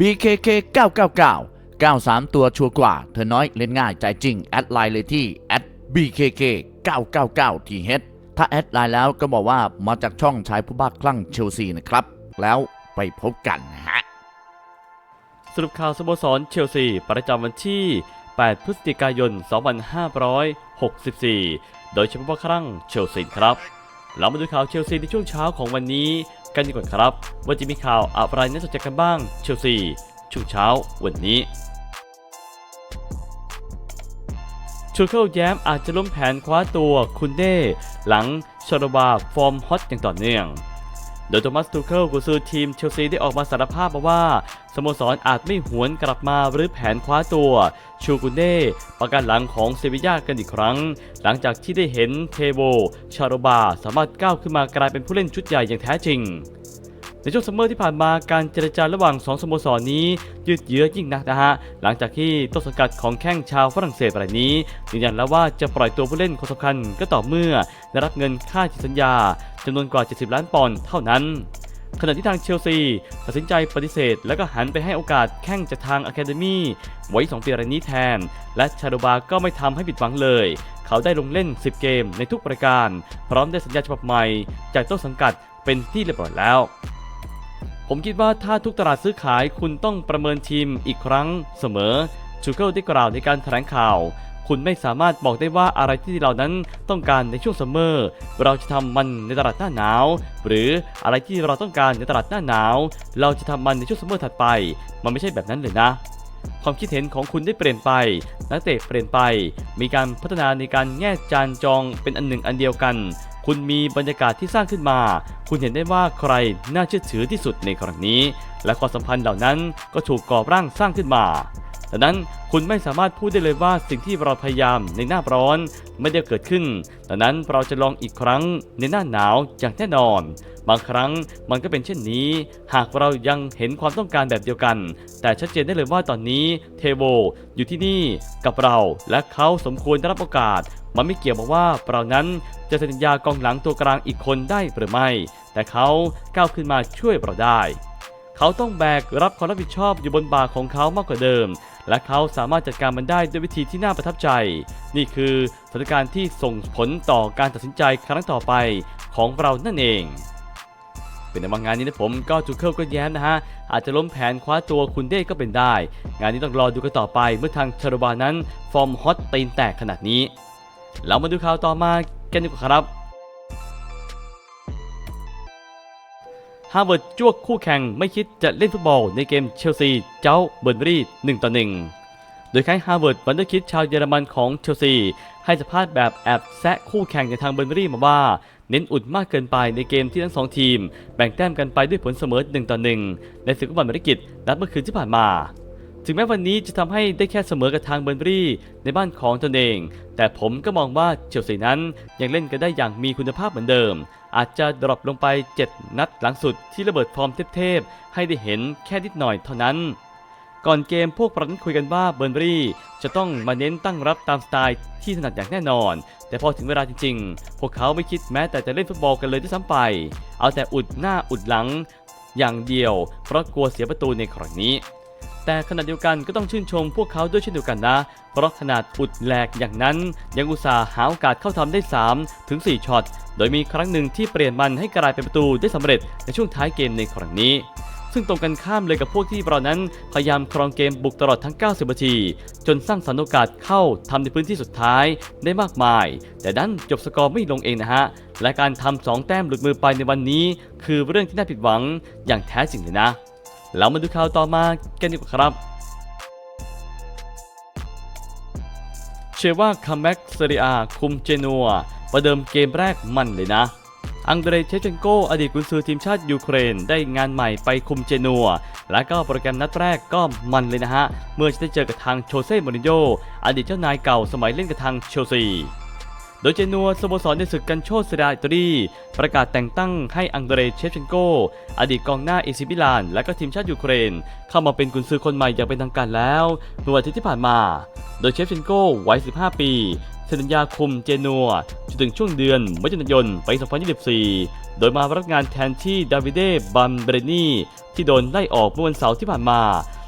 BKK 999 93 ตัวชัวร์กว่า เธอน้อยเล่นง่ายใจจริง แอดไลน์เลยที่ @BKK 999 TH ถ้าแอดไลน์แล้วก็บอกว่ามาจากช่องชายผู้บ้าคลั่งเชลซีนะครับ แล้วไปพบกันนะฮะ สรุปข่าวสโมสรเชลซี ประจำวันที่ 8 พฤศจิกายน 2564 โดยเฉพาะครั้งเชลซีครับ เรามาดูข่าวเชลซีในช่วงเช้าของวันนี้ กันดีกว่าครับ ว่าจะมีข่าวอะไรน่าสนใจกันบ้างเชลซีช่วงเช้าวันนี้ชูเคิลแย้มอาจจะล้มแผนคว้าตัวคุณเด้หลังชารบาฟอร์มฮอตอย่างต่อเนื่อง โดยโทมัสทูเคิลกุซือทีมเชลซีได้ออกมาสารภาพมาว่า สโมสรอาจไม่หวนกลับมาหรือแผนคว้าตัวชูกุนเน่ประกันหลังของเซบีย่ากันอีกครั้ง หลังจากที่ได้เห็นเทโบชาโรบา สามารถก้าวขึ้นมากลายเป็นผู้เล่นชุดใหญ่อย่างแท้จริง ในช่วงซัมเมอร์ที่ผ่านมาการเจรจาระหว่างสองสโมสรนี้ยืดเยื้อยิ่งนักนะฮะ หลังจากที่ต้นสังกัดของแข้งชาวฝรั่งเศสรายนี้ยืนยันแล้วว่าจะปล่อยตัวผู้เล่นคนสำคัญก็ต่อเมื่อได้รับเงินค่าสัญญาจำนวนกว่า 70 ล้านปอนด์เท่านั้นขณะที่ทางเชลซีตัดสินใจปฏิเสธ แล้วก็หันไปให้โอกาสแข้งจากทางอะคาเดมี่ไว้ 2 ปีรายนี้แทน และชาโดบาก็ไม่ทำให้ผิดหวังเลย เขาได้ลงเล่น 10 เกมในทุกประการ พร้อมได้สัญญาฉบับใหม่ จากต้นสังกัดเป็นที่เรียบร้อยแล้ว ผมคิดว่าถ้าทุกตลาดซื้อขายคุณต้องประเมินทีมอีกครั้งเสมอชูเกิลได้กล่าวในการแถลงข่าว คุณไม่สามารถบอกได้ว่าอะไรที่เรานั้นต้องการในช่วงซัมเมอร์ เราจะทำมันในตลาดหน้าหนาว หรืออะไรที่เราต้องการในตลาดหน้าหนาว เราจะทำมันในช่วงซัมเมอร์ถัดไป มันไม่ใช่แบบนั้นเลยนะความคิดเห็นของคุณได้เปลี่ยนไป นักเตะเปลี่ยนไป มีการพัฒนาในการแง่จานจองเป็นอันหนึ่งอันเดียวกัน คุณมีบรรยากาศที่สร้างขึ้นมา คุณเห็นได้ว่าใครน่าเชื่อถือที่สุดในครั้งนี้ และความสัมพันธ์เหล่านั้นก็ถูกก่อร่างสร้างขึ้นมาดังนั้นคุณไม่สามารถพูดได้เลยว่าสิ่งที่เราพยายามในหน้าร้อนไม่ได้เกิดขึ้น ดังนั้นเราจะลองอีกครั้งในหน้าหนาวอย่างแน่นอน บางครั้งมันก็เป็นเช่นนี้ หากเรายังเห็นความต้องการแบบเดียวกัน แต่ชัดเจนได้เลยว่าตอนนี้เทโบอยู่ที่นี่กับเรา และเขาสมควรได้รับโอกาส มันไม่เกี่ยวกับว่าเรานั้นจะสัญญากองหลังตัวกลางอีกคนได้หรือไม่ แต่เขาก้าวขึ้นมาช่วยเราได้ เขาต้องแบกรับความรับผิดชอบอยู่บนบ่าของเขามากกว่าเดิม และเขาสามารถจัดการมันได้ด้วยวิธีที่น่าประทับใจ นี่คือสถานการณ์ที่ส่งผลต่อการตัดสินใจครั้งต่อไปของเรานั่นเองเป็นในบางานนี้นะผมก็จูเคิลก็แย้มนะฮะ อาจจะล้มแผนคว้าตัวคุณเด้ก็เป็นได้ งานนี้ต้องรอดูกันต่อไปเมื่อทางชารบานั้น ฟอร์มฮอตตีนแตกขนาดนี้ เรามาดูข่าวต่อมากันดีกว่าครับฮาร์วาร์ดจ้วกคู่แข่งไม่คิดจะเล่นฟุตบอลในเกมเชลซี เจ้าเบอร์นรี่1ต่อ1โดยค่ายฮาร์วาร์ดวันเดอร์คิดชาวเยอรมันของเชลซี ให้สัมภาษณ์แบบแอบแซะคู่แข่งในทางเบอร์นรี่มาว่า เน้นอุดมากเกินไปในเกมที่ทั้งสองทีม แบ่งแต้มกันไปด้วยผลเสมอ1ต่อ1ในศึกฟุตบอลเมริกิตนัดเมื่อคืนที่ผ่านมา ถึงแม้วันนี้จะทำให้ได้แค่เสมอกับทางเบอร์นรี่ในบ้านของตนเอง แต่ผมก็มองว่าเชลซีนั้นยังเล่นกันได้อย่างมีคุณภาพเหมือนเดิม อาจจะดรอปลงไป 7 นัดหลังสุดที่ระเบิดฟอร์มเทพๆให้ได้เห็นแค่นิดหน่อยเท่านั้นก่อนเกมพวกเรานั้นคุยกันว่าเบอร์นรี่จะต้องมาเน้นตั้งรับตามสไตล์ที่ถนัดอย่างแน่นอน แต่พอถึงเวลาจริงๆ พวกเขาไม่คิดแม้แต่จะเล่นฟุตบอลกันเลยด้วยซ้ำไป เอาแต่อุดหน้าอุดหลัง อย่างเดียวเพราะกลัวเสียประตูในครั้งนี้ แต่ขณะเดียวกันก็ต้องชื่นชมพวกเขาด้วยเช่นเดียวกันนะ เพราะขนาดอุดแหลกอย่างนั้น ยังอุตส่าห์หาโอกาสเข้าทำได้ 3 ถึง 4ช็อต โดยมีครั้งหนึ่งที่เปลี่ยนมันให้กลายเป็นประตูได้สำเร็จในช่วงท้ายเกมในครั้งนี้ ซึ่งตรงกันข้ามเลยกับพวกที่เรานั้นพยายามครองเกมบุกตลอดทั้ง 90 นาที จนสร้างสรรค์โอกาสเข้าทำในพื้นที่สุดท้ายได้มากมาย แต่ดันจบสกอร์ไม่ลงเองนะฮะ และการทำสองแต้มหลุดมือไปในวันนี้ คือเรื่องที่น่าผิดหวังอย่างแท้จริงเลยนะ เรามาดูข่าวต่อมากันดีกว่าครับเชื่อว่าคัมแบ็กเซเรียคุมเจนัวประเดิมเกมแรกมันเลยนะ อังเดรเชเชนโก อดีตกุนซือทีมชาติยูเครน ได้งานใหม่ไปคุมเจนัว และก็โปรแกรมนัดแรกก็มันเลยนะฮะ เมื่อจะได้เจอกับทางโชเซ่มอรินโญ่อดีตเจ้านายเก่าสมัยเล่นกับทางเชลซี โดยเจนัวสโมสรในศึกกันโชตเซเรียอิตาลีประกาศแต่งตั้งให้อังเดรเชฟเชนโก อดีตกองหน้าเอซิมิลาน และก็ทีมชาติยูเครน เข้ามาเป็นกุนซือคนใหม่อย่างเป็นทางการแล้วเมื่อวันอาทิตย์ที่ผ่านมา โดยเชฟเชนโกวัย 15 ปีเซ็นสัญญาคุมเจนัวจนถึงช่วงเดือนมิถุนายนปี 2024 โดยมารับงานแทนที่ดาวิเดบัมเบรนีที่โดนไล่ออกเมื่อวันเสาร์ที่ผ่านมา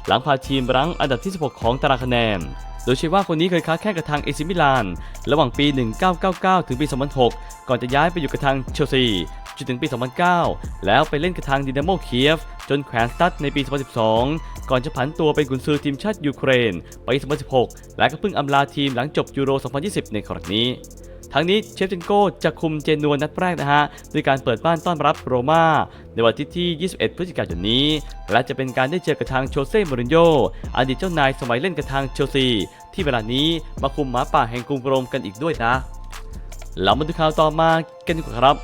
หลังพาทีมรั้งอันดับที่ 16 ของตารางคะแนน โดยเชื่อว่าคนนี้เคยค้าแข่งกับทางเอซิมิลาน ระหว่างปี 1999 ถึงปี 2006 ก่อนจะย้ายไปอยู่กับทางเชลซีจนถึงปี 2009 แล้วไปเล่นกับทางดินาโมเคียฟ จนแขวนสตัดในปี 2012 ก่อนจะผันตัวเป็นกุนซือทีมชาติยูเครน ไป 2016 และก็เพิ่งอำลาทีมหลังจบยูโร 2020 ในครั้งนี้ ทั้งนี้เชฟเจนโกจะคุมเจนัวนัดแรกนะฮะด้วยการเปิดบ้านต้อนรับโรม่าในวันอาที่ที่ 21 พฤศจิกายนนี้ และจะเป็นการได้เจอกับทางโชเซ่มูรินโญ่อดีตเจ้านายสมัยเล่นกับทางเชลซี ที่เวลานี้มาคุมหมาป่าแห่งกรุงโรมกันอีกด้วยนะเรามาดูข่าวต่อมากันดีกว่าครับ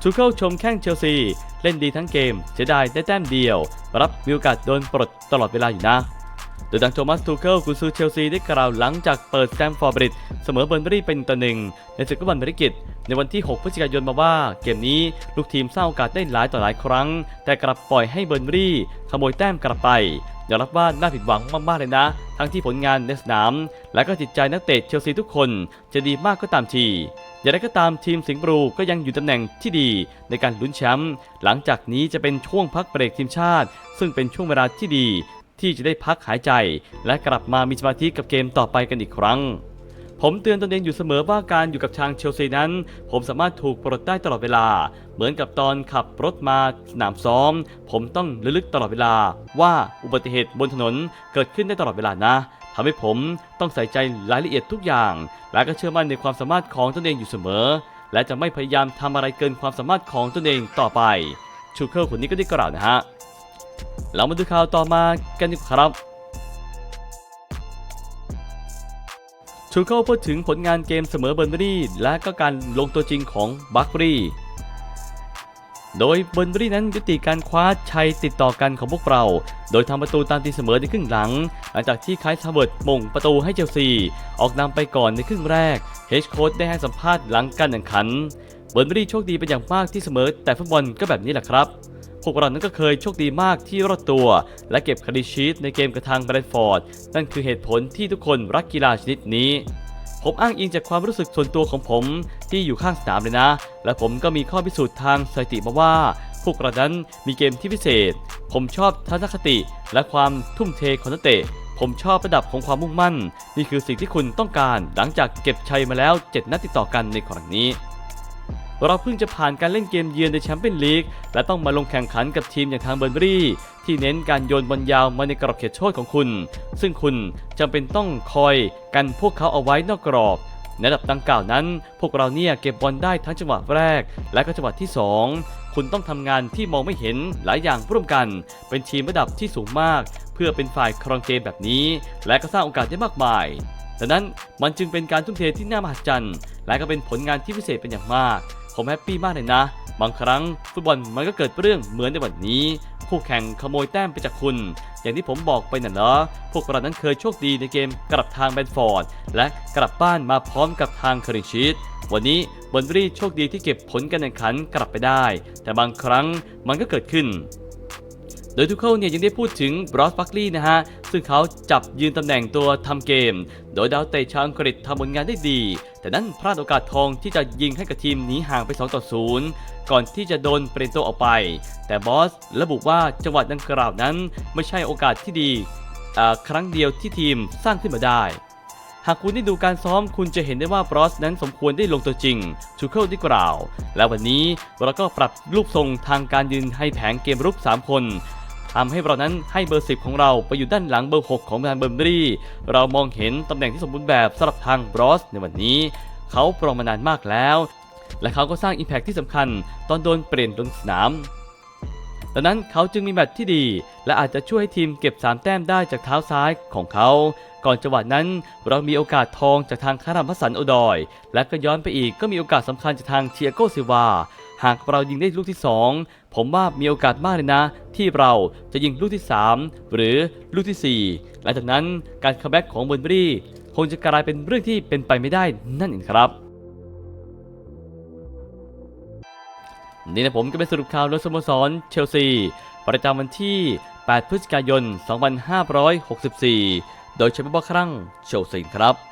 ทูเคิลชมแข้งเชลซี เล่นดีทั้งเกมเสียดายได้แต้มเดียว รับมีโอกาสโดนปลดตลอดเวลาอยู่นะ โดยดังโทมัสทูเคิลกุนซือเชลซีได้กล่าวหลังจากเปิดสแตมฟอร์บริดเสมอเบอร์นเบอรี่เป็นต่อหนึ่งในศึกฟุตบอลบริกิตในวันที่ 6 พฤศจิกายนมาว่า เกมนี้ลูกทีมสร้างโอกาสได้หลายต่อหลายครั้ง แต่กลับปล่อยให้เบอร์นเบอรี่ขโมยแต้มกลับไปยอมรับว่าน่าผิดหวังมาก ๆ เลยนะ ทั้งที่ผลงานในสนาม และก็จิตใจนักเตะเชลซีทุกคน จะดีมากก็ตามทีอย่างไรก็ตามทีมสิงห์บลูก็ยังอยู่ตำแหน่งที่ดีในการลุ้นแชมป์หลังจากนี้จะเป็นช่วงพักเบรกทีมชาติ ซึ่งเป็นช่วงเวลาที่ดี ที่จะได้พักหายใจ และกลับมามีสมาธิกับเกมต่อไปกันอีกครั้ง ผมเตือนตนเองอยู่เสมอว่าการอยู่กับทางเชลซีนั้น ผมสามารถถูกปลดได้ตลอดเวลา เหมือนกับตอนขับรถมาสนามซ้อม ผมต้องระลึกตลอดเวลา ว่าอุบัติเหตุบนถนนเกิดขึ้นได้ตลอดเวลานะทำให้ผมต้องใส่ใจรายละเอียดทุกอย่าง และก็เชื่อมั่นในความสามารถของตนเองอยู่เสมอ และจะไม่พยายามทำอะไรเกินความสามารถของตนเองต่อไปชูเคิลคนนี้ก็ได้กล่าวนะฮะ เรามาดูข่าวต่อมากันดีกว่าครับชูเคิลพูดถึงผลงานเกมเสมอเบอร์นเบอรี่ และก็การลงตัวจริงของบัคบรีโดยเบอร์นเบอรี่นั้นยุติการคว้าชัยติดต่อกันของพวกเรา โดยทำประตูตามตีเสมอในครึ่งหลัง หลังจากที่คลส์ฮาเวิร์ดมงประตูให้เชลซี ออกนำไปก่อนในครึ่งแรกเฮดโค้ชได้ให้สัมภาษณ์หลังการแข่งขัน เบอร์นเบอรี่โชคดีเป็นอย่างมากที่เสมอ แต่ฟุตบอลก็แบบนี้แหละครับ พวกเรานั้นก็เคยโชคดีมากที่รอดตัว และเก็บคดีชีตในเกมกระทางแบรนด์ฟอร์ด นั่นคือเหตุผลที่ทุกคนรักกีฬาชนิดนี้ผมอ้างอิงจากความรู้สึกส่วนตัวของผมที่อยู่ข้างสนามเลยนะ และผมก็มีข้อพิสูจน์ทางสถิติมาว่า พวกเรานั้นมีเกมที่พิเศษ ผมชอบทัศนคติ และความทุ่มเทของนักเตะ ผมชอบระดับของความมุ่งมั่น นี่คือสิ่งที่คุณต้องการหลังจากเก็บชัยมาแล้ว 7 นัดติดต่อกันในครั้งนี้ เราเพิ่งจะผ่านการเล่นเกมเยือนในแชมเปี้ยนลีกและต้องมาลงแข่งขันกับทีมอย่างทางเบอร์นเบอรี่ ที่เน้นการโยนบอลยาวมาในกรอบเขตโทษของคุณ ซึ่งคุณจำเป็นต้องคอยกันพวกเขาเอาไว้นอกกรอบในระดับดังกล่าวนั้น พวกเราเนี่ยเก็บบอลได้ทั้งจังหวะแรก และก็จังหวะที่ 2 คุณต้องทำงานที่มองไม่เห็นหลายอย่างร่วมกัน เป็นทีมระดับที่สูงมาก เพื่อเป็นฝ่ายครองเกมแบบนี้ และก็สร้างโอกาสได้มากมายดังนั้นมันจึงเป็นการทุ่มเทที่น่ามหัศจรรย์ และก็เป็นผลงานที่พิเศษเป็นอย่างมาก ผมแฮปปี้มากเลยนะ บางครั้งฟุตบอลมันก็เกิดเรื่องเหมือนในวันนี้ คู่แข่งขโมยแต้มไปจากคุณ อย่างที่ผมบอกไปน่ะเนาะพวกเรานั้นเคยโชคดีในเกมกลับทางแบนฟอร์ด และกลับบ้านมาพร้อมกับทางคารินชีตวันนี้บอนบรีโชคดีที่เก็บผลการแข่งขันกลับไปได้ แต่บางครั้งมันก็เกิดขึ้น โดยทุกเขาเนี่ยยังได้พูดถึงบรอสบัคลีย์นะฮะ ซึ่งเขาจับยืนตำแหน่งตัวทำเกม โดยดาวเตะชาวอังกฤษทำผลงานได้ดี แต่นั้นพลาดโอกาสทองที่จะยิงให้กับทีมหนีห่างไป 2 ต่อ 0 ก่อนที่จะโดนเปลี่ยนตัวออกไป แต่บอสระบุว่าจังหวะดังกล่าวนั้นไม่ใช่โอกาสที่ดีครั้งเดียวที่ทีมสร้างขึ้นมาได้หากคุณได้ดูการซ้อมคุณจะเห็นได้ว่าบรอสนั้นสมควรได้ลงตัวจริงชูเคิลได้กล่าว และวันนี้เราก็ปรับรูปทรงทางการยืนให้แผงเกมรุก 3 คน ทำให้เรานั้นให้เบอร์ 10 ของเราไปอยู่ด้านหลังเบอร์ 6 ของแมนเบอร์บรีเรามองเห็นตำแหน่งที่สมบูรณ์แบบสำหรับทางบรอสในวันนี้ เขาปรองมานานมากแล้ว และเขาก็สร้างอิมแพคที่สำคัญ ตอนโดนเปลี่ยนลงสนามดังนั้นเขาจึงมีแมตช์ที่ดี และอาจจะช่วยทีมเก็บ 3 แต้มได้จากเท้าซ้ายของเขา ก่อนจังหวะนั้นเรามีโอกาสทองจากทางคารามพัสันโอดอย และก็ย้อนไปอีกก็มีโอกาสสำคัญจากทางเชียโกซิวา หากเรายิงได้ลูกที่ 2 ผมว่ามีโอกาสมากเลยนะ ที่เราจะยิงลูกที่ 3 หรือลูกที่ 4 หลังจากนั้นการคัมแบ็กของเบอร์เบรี่คงจะกลายเป็นเรื่องที่เป็นไปไม่ได้นั่นเองครับนี่นะผมก็เป็นสรุปข่าวรถสโมสรเชลซี ประจำวันที่ 8 พฤศจิกายน 2564 โดยใช้เฉพาะครั้งเชลซีครับ